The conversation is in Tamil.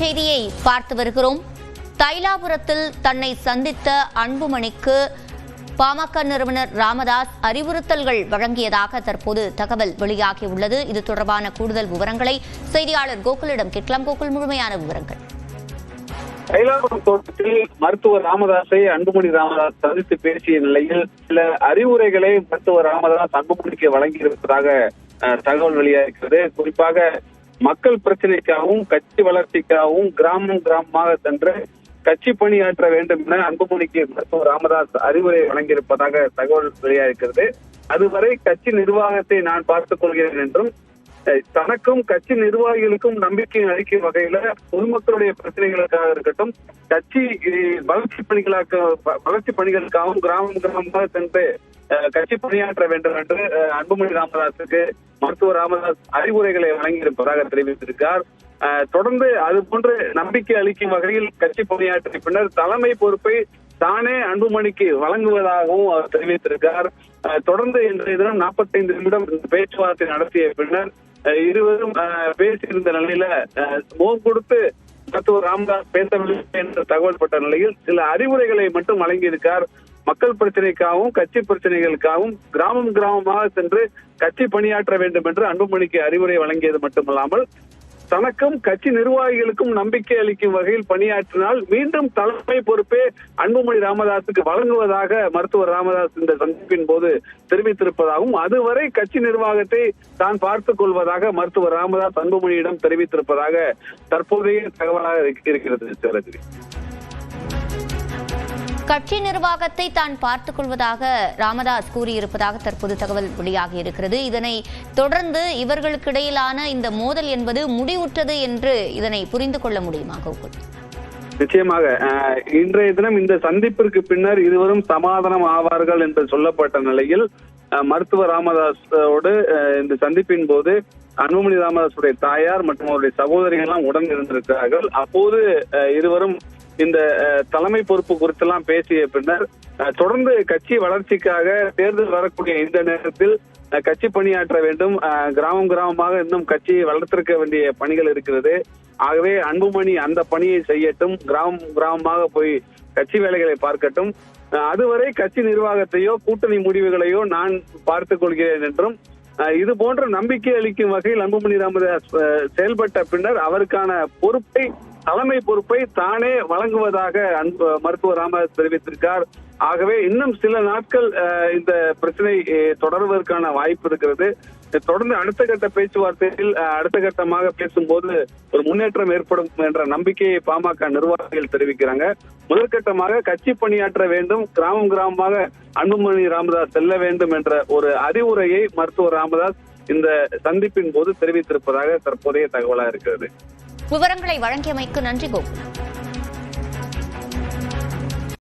செய்தியை பார்த்து வருகிறோம். தைலாபுரத்தில் தன்னை சந்தித்த அன்புமணிக்கு பாமக நிறுவனர் ராமதாஸ் அறிவுறுத்தல்கள் வழங்கியதாக தற்போது தகவல் வெளியாகியுள்ளது. இது தொடர்பான கூடுதல் விவரங்களை செய்தியாளர் கோகுலிடம் கேட்கலாம். கோகுல் முழுமையான விவரங்கள். தைலாபுரம் தோட்டத்தில் மருத்துவர் ராமதாஸை அன்புமணி ராமதாஸ் சந்தித்து பேசிய நிலையில் சில அறிவுரைகளை மருத்துவர் ராமதாஸ் அன்புமணிக்கு வழங்கியிருப்பதாக தகவல் வெளியாகிறது குறிப்பாக மக்கள் பிரச்சனைக்காகவும் கட்சி வளர்ச்சிக்காகவும் கிராமம் கிராமமாக சென்று கட்சி பணியாற்ற வேண்டும் என அன்புமணிக்கு மருத்துவர் ராமதாஸ் அறிவுரை வழங்கியிருப்பதாக தகவல் வெளியாகிறது அதுவரை கட்சி நிர்வாகத்தை நான் பார்த்துக் கொள்கிறேன் என்றும் தனக்கும் கட்சி நிர்வாகிகளுக்கும் நம்பிக்கை அளிக்கும் வகையில பொதுமக்களுடைய பிரச்சனைகளுக்காக இருக்கட்டும் கட்சி வளர்ச்சி பணிகளாக வளர்ச்சி பணிகளுக்காகவும் கிராமம் கிராமமாக சென்று கட்சி பணியாற்ற வேண்டும் என்று அன்புமணி ராமதாஸுக்கு மருத்துவர் ராமதாஸ் அறிவுரைகளை வழங்கியிருப்பதாக தெரிவித்திருக்கார். அஹ், தொடர்ந்து அது போன்று நம்பிக்கை அளிக்கும் வகையில் கட்சி பணியாற்றிய பின்னர் தலைமை பொறுப்பை தானே அன்புமணிக்கு வழங்குவதாகவும் அவர் தெரிவித்திருக்கார். தொடர்ந்து இன்றைய தினம் 45 நிமிடம் பேச்சுவார்த்தை நடத்திய பின்னர் இருவரும் பேசியிருந்த நிலையில அஹ், முகம் கொடுத்து மருத்துவர் ராம்தாஸ் பேசவில்லை என்ற தகவல் பட்ட நிலையில் சில அறிவுரைகளை மட்டும் வழங்கியிருக்கார். மக்கள் பிரச்சனைக்காகவும் கட்சி பிரச்சனைகளுக்காகவும் கிராமம் கிராமமாக சென்று கட்சி பணியாற்ற வேண்டும் என்று அன்புமணிக்கு அறிவுரை வழங்கியது மட்டுமல்லாமல் தனக்கும் கட்சி நிர்வாகிகளுக்கும் நம்பிக்கை அளிக்கும் வகையில் பணியாற்றினால் மீண்டும் தலைமை பொறுப்பே அன்புமணி ராமதாஸுக்கு வழங்குவதாக மருத்துவர் ராமதாஸ் இந்த சந்திப்பின் போது தெரிவித்திருப்பதாகவும் அதுவரை கட்சி நிர்வாகத்தை தான் பார்த்துக் கொள்வதாக மருத்துவர் ராமதாஸ் அன்புமணியிடம் தெரிவித்திருப்பதாக தற்போதைய தகவலாக இருக்கிறது சிவரஜினி கட்சி நிர்வாகத்தை தான் பார்த்துக் கொள்வதாக ராமதாஸ் கூறியிருப்பதாக தற்போது தகவல் வெளியாகி இருக்கிறது இதனை தொடர்ந்து இவர்களுக்கு இடையிலான இந்த மோதல் என்பது முடிவுற்றது என்று இதனை புரிந்து கொள்ள முடியுமா கோகுல்? நிச்சயமாக அஹ், இன்றைய தினம் இந்த சந்திப்பிற்கு பின்னர் இருவரும் சமாதானம் ஆவார்கள் என்று சொல்லப்பட்ட நிலையில் அஹ், மருத்துவர் ராமதாஸோடு அஹ், இந்த சந்திப்பின் போது அன்புமணி ராமதாஸுடைய தாயார் மற்றும் அவருடைய சகோதரிகள் எல்லாம் உடன் இருந்திருக்கிறார்கள். அப்போது அஹ், இருவரும் இந்த தலைமை பொறுப்பு குறித்தெல்லாம் பேசிய பின்னர் தொடர்ந்து கட்சி வளர்ச்சிக்காக தேர்தல் வரக்கூடிய இந்த நேரத்தில் கட்சி பணியாற்ற வேண்டும். கிராமம் கிராமமாக இன்னும் கட்சியை வளர்த்திருக்க வேண்டிய பணிகள் இருக்கிறது. ஆகவே அன்புமணி அந்த பணியை செய்யட்டும். கிராமம் கிராமமாக போய் கட்சி வேலைகளை பார்க்கட்டும். அதுவரை கட்சி நிர்வாகத்தையோ கூட்டணி முடிவுகளையோ நான் பார்த்துக் கொள்கிறேன் என்றும் இது போன்ற நம்பிக்கை அளிக்கும் வகையில் அன்புமணி ராமதாஸ் செயல்பட்ட பின்னர் அவருக்கான பொறுப்பை தலைமை பொறுப்பை தானே வழங்குவதாக அன்பு மருத்துவர் ராமதாஸ் தெரிவித்திருக்கார். ஆகவே இன்னும் சில நாட்கள் இந்த பிரச்சனை தொடர்வதற்கான வாய்ப்பு இருக்கிறது. தொடர்ந்து அடுத்த கட்ட பேச்சுவார்த்தையில் அடுத்த கட்டமாக பேசும்போது ஒரு முன்னேற்றம் ஏற்படும் என்ற நம்பிக்கையை பாமக நிர்வாகிகள் தெரிவிக்கிறாங்க. முதற்கட்டமாக கட்சி பணியாற்ற வேண்டும் கிராமம் கிராமமாக அன்புமணி ராமதாஸ் செல்ல வேண்டும் என்ற ஒரு அறிவுரையை மருத்துவர் ராமதாஸ் இந்த சந்திப்பின் போது தெரிவித்திருப்பதாக தற்போதைய தகவலா இருக்கிறது. விவரங்களை வழங்கியமைக்கு நன்றி கோகுல்